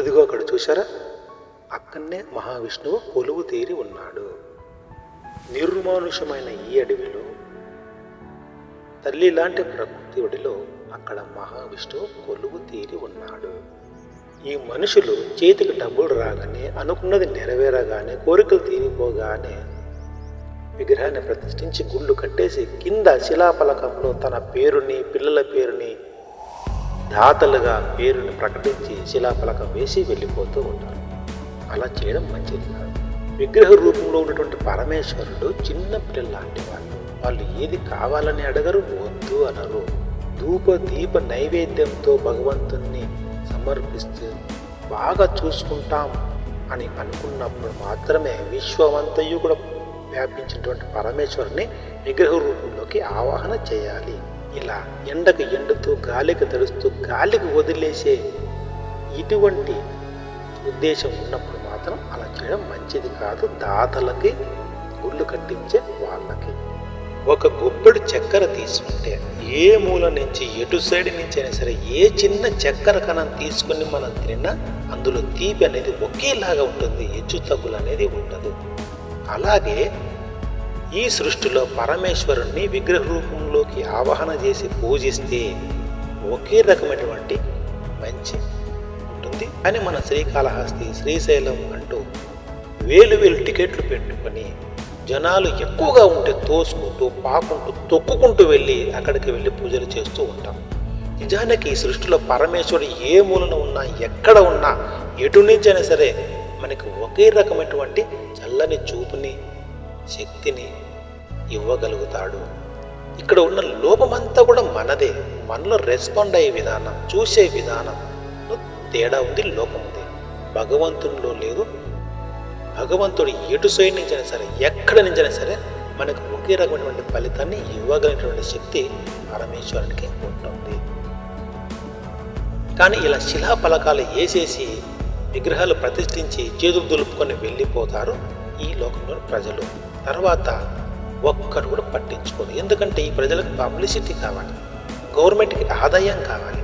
అదిగో అక్కడ చూసారా అక్కడనే మహావిష్ణువు కొలువు తీరి ఉన్నాడు. నిర్మానుషమైన ఈ అడవిలో తల్లి లాంటి ప్రకృతి ఒడిలో అక్కడ మహావిష్ణువు కొలువు తీరి ఉన్నాడు. ఈ మనుషులు చేతికి డబ్బులు రాగానే అనుకున్నది నెరవేరగానే కోరికలు తీరిపోగానే విగ్రహాన్ని ప్రతిష్ఠించి గుళ్ళు కట్టేసి కింద శిలాఫలకంలో తన పేరుని పిల్లల పేరుని దాతలుగా పేరును ప్రకటించి శిలాఫలకం వేసి వెళ్ళిపోతూ ఉంటారు. అలా చేయడం మంచిది కాదు. విగ్రహ రూపంలో ఉన్నటువంటి పరమేశ్వరుడు చిన్న పిల్లలు లాంటి వాళ్ళు వాళ్ళు ఏది కావాలని అడగరు వద్దు అనరు. ధూప దీప నైవేద్యంతో భగవంతుణ్ణి సమర్పిస్తూ బాగా చూసుకుంటాం అని అనుకున్నప్పుడు మాత్రమే విశ్వమంతయు కూడా వ్యాపించినటువంటి పరమేశ్వరుని విగ్రహ రూపంలోకి ఆవాహన చేయాలి. ఇలా ఎండకు ఎండుతూ గాలికి తడుస్తూ గాలికి వదిలేసే ఇటువంటి ఉద్దేశం ఉన్నప్పుడు మాత్రం అలా చేయడం మంచిది కాదు. దాతలకి గుళ్ళు కట్టించే వాళ్ళకి. ఒక గుప్పెడు చక్కెర తీసుకుంటే ఏ మూల నుంచి ఎటు సైడ్ నుంచి అయినా సరే ఏ చిన్న చక్కెర కణం తీసుకుని మనం తిన్నా అందులో తీపి అనేది ఒకేలాగా ఉంటుంది. హెచ్చు తగ్గులు అనేది ఉండదు. అలాగే ఈ సృష్టిలో పరమేశ్వరుణ్ణి విగ్రహ రూపంలోకి ఆవాహన చేసి పూజిస్తే ఒకే రకమైనటువంటి మంచి ఉంటుంది అని మన శ్రీకాళహస్తి శ్రీశైలం అంటూ వేలు వేలు టికెట్లు పెట్టుకొని జనాలు ఎక్కువగా ఉంటే తోసుకుంటూ పాకుంటూ తొక్కుకుంటూ వెళ్ళి అక్కడికి వెళ్ళి పూజలు చేస్తూ ఉంటాం. నిజానికి ఈ సృష్టిలో పరమేశ్వరుడు ఏ మూలన ఉన్నా ఎక్కడ ఉన్నా ఎటు నుంచైనా సరే మనకి ఒకే రకమైనటువంటి చల్లని చూపుని శక్తిని ఇవ్వగలుగుతాడు. ఇక్కడ ఉన్న లోపమంతా కూడా మనదే. మనలో రెస్పాండ్ అయ్యే విధానం చూసే విధానం. తేడా ఉంది లోపం ఉంది. భగవంతునిలో లేదు భగవంతుడు ఎటు సైడ్ నుంచైనా సరే ఎక్కడ నుంచైనా సరే మనకు ఒకే రకమైనటువంటి ఫలితాన్ని ఇవ్వగలిగినటువంటి శక్తి పరమేశ్వరునికి ఉంటుంది. కానీ ఇలా శిలా ఫలకాలు వేసేసి విగ్రహాలు ప్రతిష్ఠించి చేతులు దులుపుకొని వెళ్ళిపోతారు ఈ లోకంలోని ప్రజలు. తర్వాత ఒక్కరు కూడా పట్టించుకోదు. ఎందుకంటే ఈ ప్రజలకు పబ్లిసిటీ కావాలి. గవర్నమెంట్కి ఆదాయం కావాలి.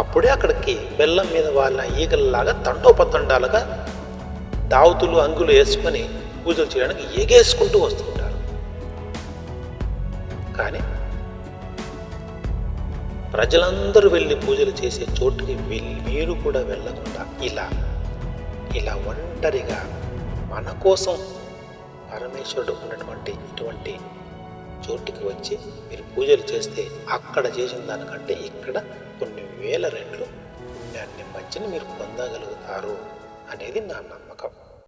అప్పుడే అక్కడికి బెల్లం మీద వాళ్ళ ఈగలలాగా తండోపతండాలుగా దావుతులు అంగులు వేసుకొని పూజలు చేయడానికి ఎగేసుకుంటూ వస్తుంటారు. కానీ ప్రజలందరూ వెళ్ళి పూజలు చేసే చోటుకి వెళ్ళి మీరు కూడా వెళ్ళకుండా ఇలా ఇలా ఒంటరిగా మన కోసం పరమేశ్వరుడు ఉన్నటువంటి ఇటువంటి చోటుకి వచ్చి మీరు పూజలు చేస్తే అక్కడ చేసిన దానికంటే ఇక్కడ కొన్ని వేల రెట్లు పుణ్యాన్ని మంచిని మీరు పొందగలుగుతారు అనేది నా నమ్మకం.